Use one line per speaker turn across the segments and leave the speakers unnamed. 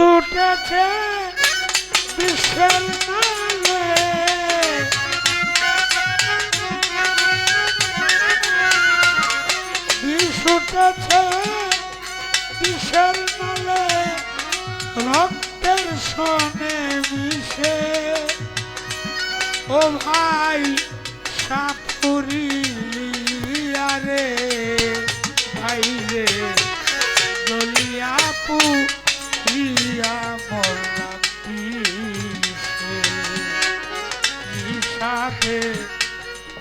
ছুটেছে বিশ্বের বিষ উঠেছে বিষের নালে রক্তের সনে মিশে। ও ভাই সাপুরি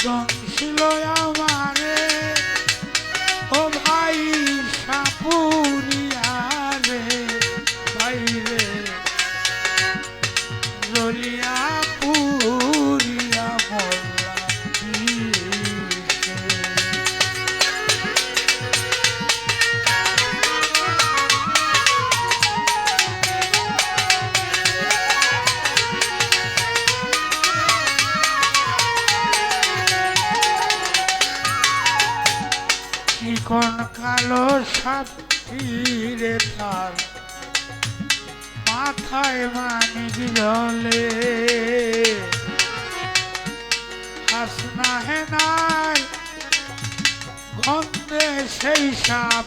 দংশিল আমারে চিকন কালো সাথীরে তার। মাথায় মানিক জলে হাসনা হেনার গন্ধে সেই সাপ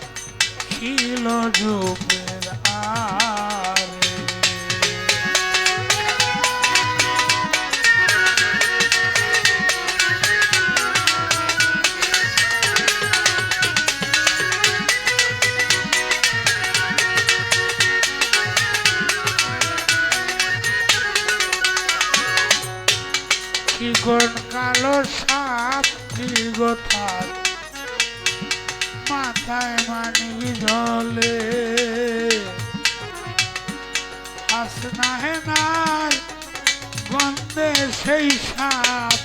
ছিল যুগের আরে চিকন কালো সাপ দীর্ঘতার মাথায় মানি মানিক জলে হাসনা হেনার গন্ধে সেই সাপ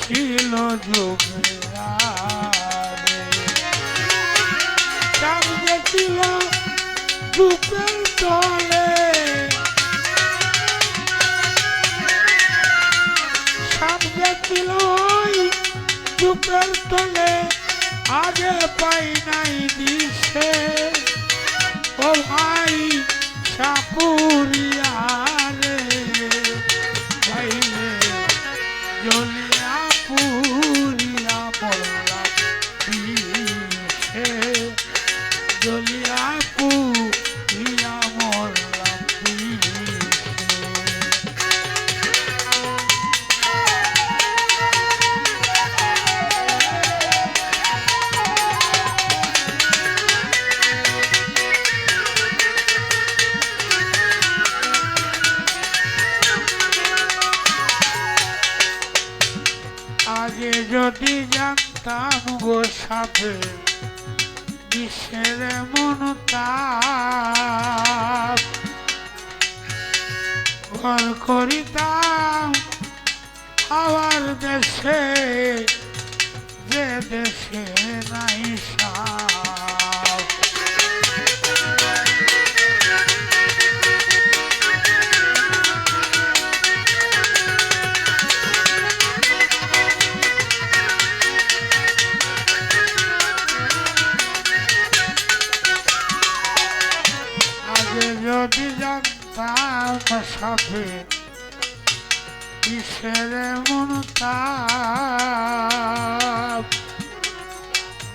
ছিল যুগে সাপ ছিল যুগের তলে। ওই চুপের তলে আগে পাই নাই দিছে ও ভাই সাপুরিয়া যদি জানতাম গো সাথে বিশ্বের মন তার করিতাম আবার দেশে যে দেশে নাই সাপ জানতাম সাথে কিসের মন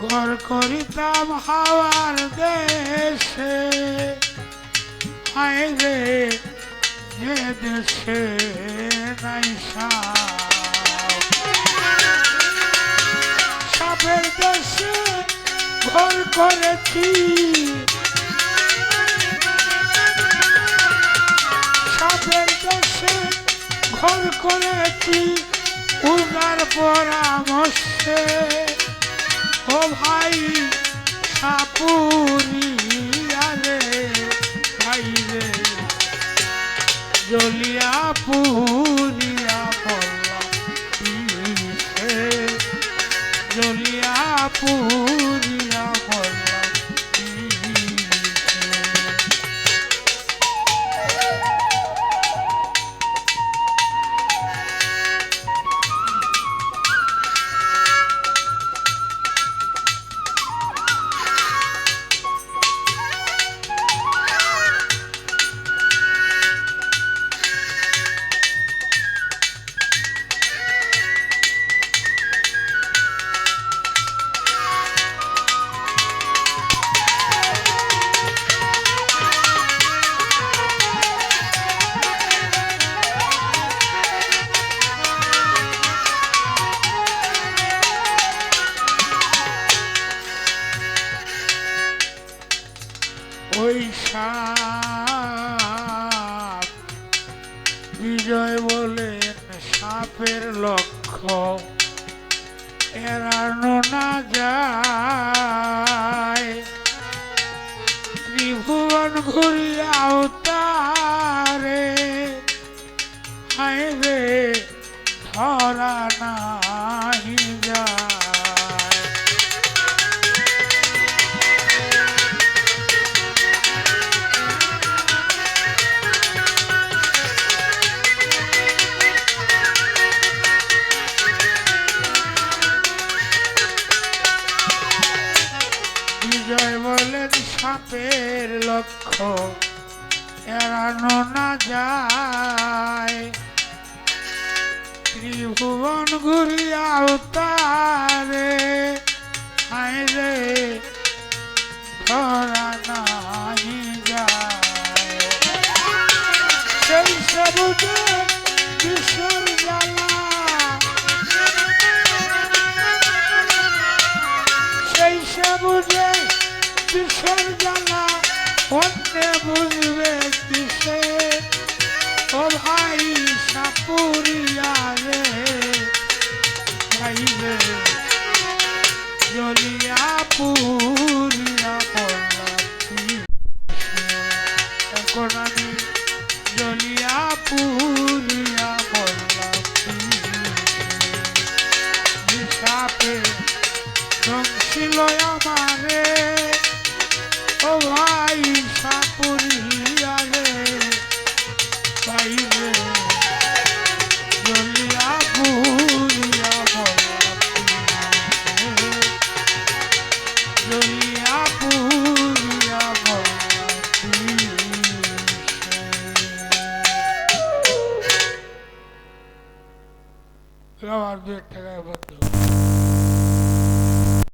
ঘর করিতাম হাওয়ার দেশে, হায় রে যে দেশে নাই সাপ। সাপের দেশে ঘর করেছি দেশে ঘর করেছি উদার পরামর্শে। ও ভাই সাপুরি আরে ভাই রে জলিয়া পুরিয়া সাপ। বিজয় বলেন সাপের লক্ষ্য। এড়ানো না যায়। ত্রিভুবন ঘুরিয়া সাপের লক্ষ্য এড়ানো না যায়। ত্রিভুবন ঘুরিয়াও তারে হায় রে, ধরা নাহি যায়। সেই সবুজে কিশোর জ্বালা অন্যে বুঝবে আর দু এক টাকায়